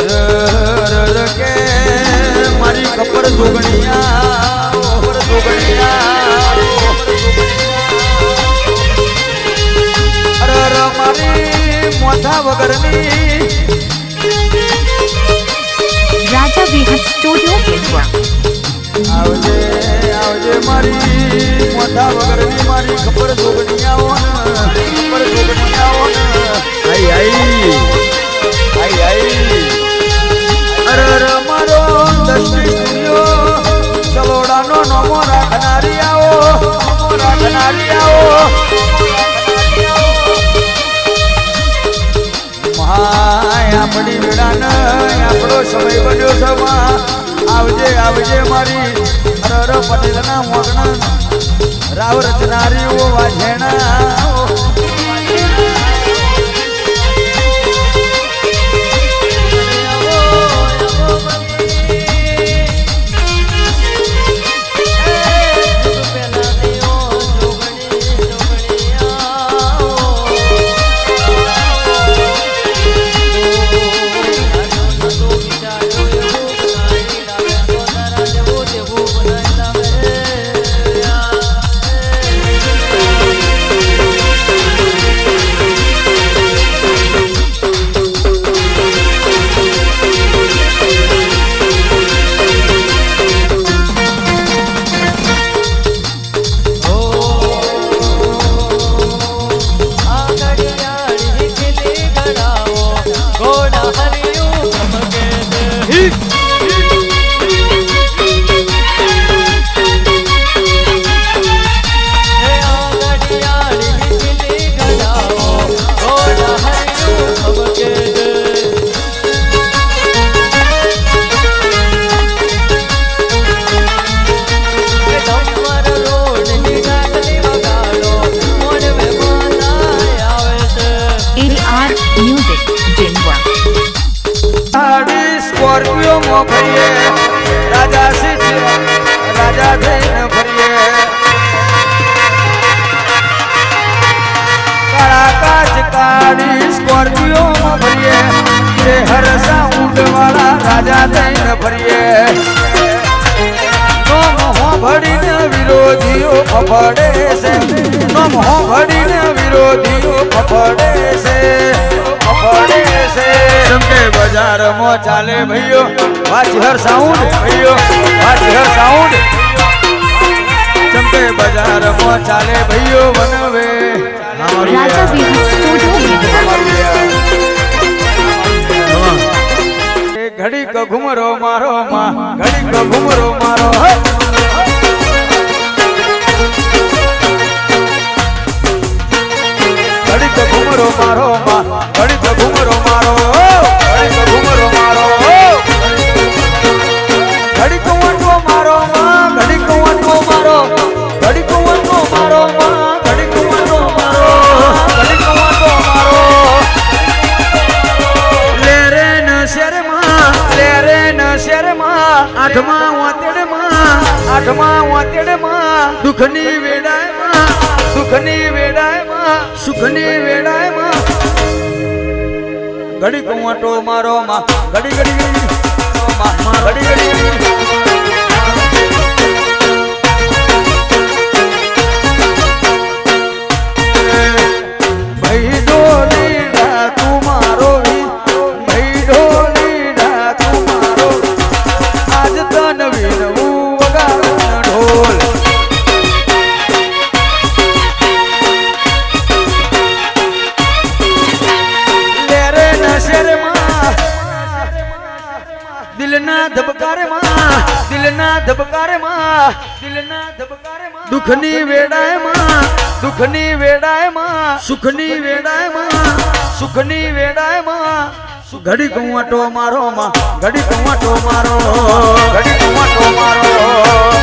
કે મારી કપડ જોગણિયા જોગણિયા મારી મોથા વગરની રાજા વિહત સ્ટુડિયો કેન્દ્ર આવજે આવજે મારી મોથા વગરની મારી કપડ જોગણી આવજે મારી અરર પટેલના મોગણા રાવ રચનારીઓ વાજેણા સ્કોર્પિયો માં ફરીએ રાજા શિષ્ય, રાજા થઈને ફરીએ કાળા કાચ કાળી સ્કોર્પિયો માં ફરીએ જે હરસા ઊંટ વાળા રાજા થઈને ફરીએ હોભળીને વિરોધીઓ ફફડે છે. નોમ હોભળીને વિરોધીઓ ફફડે છે. ફફડે છે. સમકે બજારમાં ચાલે ભઈઓ વાચ હર સાઉન્ડ ભઈઓ વાચ હર સાઉન્ડ ચમકે બજારમાં ચાલે ભઈઓ, વનવે. આઠમા વાતેડમાં આઠમા વાતેડમાં દુઃખની વેડાયમાં સુખની વેડાયમાં સુખની વેડાયમાં ઘડી કુંવટો મારો માં ઘડી ઘડી માં માં ઘડી ઘડી ઘડી. દિલના ધબકારેમાં દિલના ધબકારેમાં દિલના ધબકારેમાં, દુઃખની વેડાયમાં દુઃખની વેડાયમાં સુખની વેડાયમાં સુખની વેડાયમાં ઘડી કુંવાટો મારો, માં ઘડી કુંવાટો મારો ઘડી કુંવાટો મારો.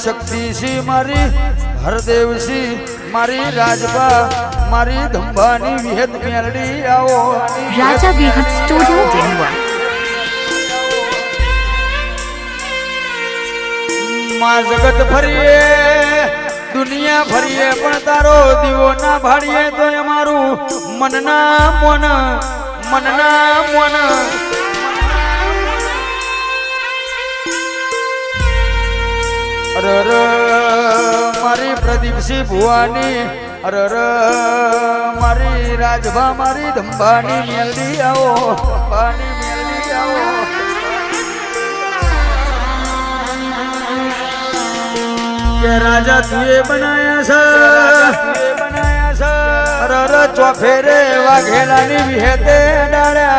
મારી હરદેવસિંહ મારી રાજબા મારી ધંભાની વિહેત મેળડી આવો. રાજા વિહત સ્ટુડિયો જેનવા માં જગત ફરીએ દુનિયા ફરીએ પણ તારો દીવો ના ભાડીએ તો અમારું મનના મન મનના મોન. અરર મારી પ્રદીપસિંહ ભુવાની. અરર મારી રાજભા, મારી ધંબાની મેલડી આવો, ધંબાની મેલડી આવો. કે રાજા તુએ બનાયા છે બનાયા છે? અરે ચોફેરે વાઘેલાની વિહેતે ડાળ્યા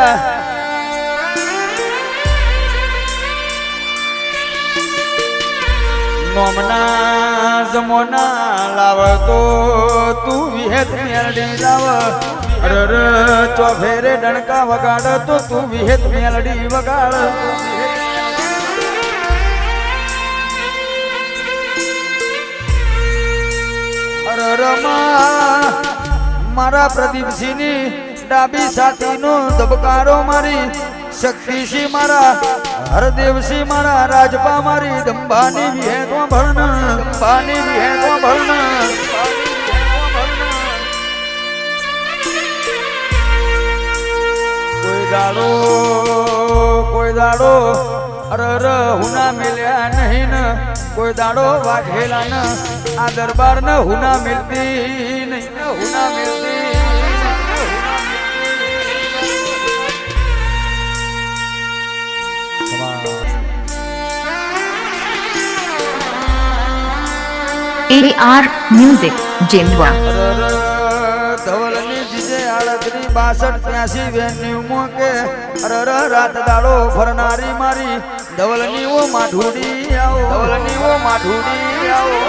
નોમના જમોના લાવતો તું વિહેત મેલડી લાવ. અરર ચોફેરે ડણકા વગાડ તો તું વિહેત મેલડી વગાડ. અરરમાં મારા પ્રદીપસિંહની ડાબી સાતીનો ધબકારો મારી શક્તિસિંહ મારા હરદેવસિંહ મારા રાજપા મારી દંભાની વિહેતો ભરણ દંભાની વિહેતો ભરણ કોઈ દાડો કોઈ દાડો અરર હુના મિલ્યા નહીં ન કોઈ દાડો વાઘેલા ન આ દરબાર ન હુના મિલતી નહીં હુના મિલતી એ આર મ્યુઝિક આડત્રી બાસઠ ત્યાસી વેન્યુ મોકે. રાત દાડો ફરનારી મારી. ધવલની ઓ માઠુડી આવો. ધવલની ઓ માઠુડી આવો.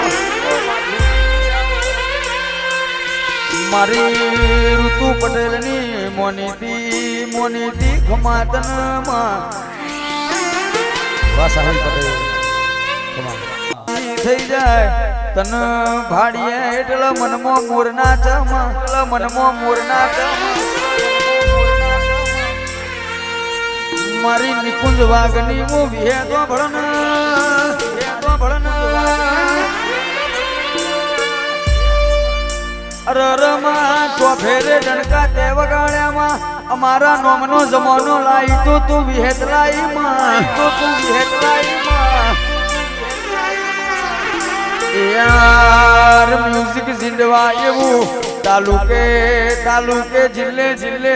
મારી ઋતુ પટેલની મોનીતી મોનીતી ખમાતનમાં. વાસાહી પટેલ. થઈ જાય. તન ભાડીએ એટલે મનમો મોરના ચમા એટલે મનમો મોરના ચમા મારી નિકુંજ વાગની હું વિહેતો ભળન વિહેતો ભળન. અરરમાં ચોફેરે ડણકા તે વગાડ્યામાં, અમારા નોમનો જમાનો લાઈ તો તું વિહેત લાઈ માં તો તું વિહેત લાઈ યાર મ્યુઝિક ઝીંડવા એવું તાલુકે તાલુકે જિલ્લે જિલ્લે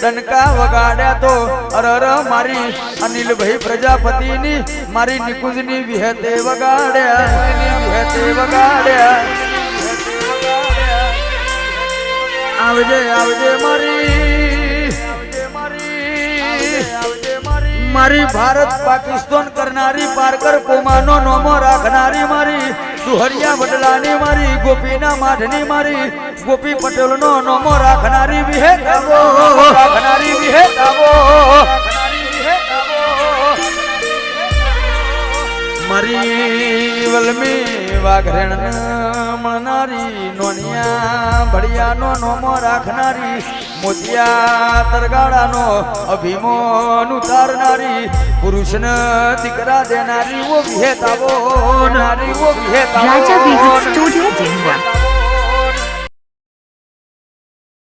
ડનકા વગાડ્યા તો અરર મારી. અનિલભાઈ પ્રજાપતિની મારી નિકુંજની વિહતે વગાડ્યા. વિહતે વગાડ્યા. આવજે આવજે મારી. મારી ભારત પાકિસ્તાન કરનારી પારકર કોમાનો નોમો રાખનારી મારી. દુહરિયા વડલાની મારી, ગોપીના માઢની મારી, ગોપી પટેલનો નોમો રાખનારી વિહે આવો રાખનારી વિહે આવો મારી વલમી વાઘરેણ મળનારી નોનિયા, ભળિયાનો નોમો રાખનારી, મોતિયા તરગાડાનો અભિમાન ઉતારનારી, પુરુષને દીકરા દેનારી, ઓ વિહેત આવો નારી, ઓ વિહેત આવો રાજા વિહત સ્ટુડિયો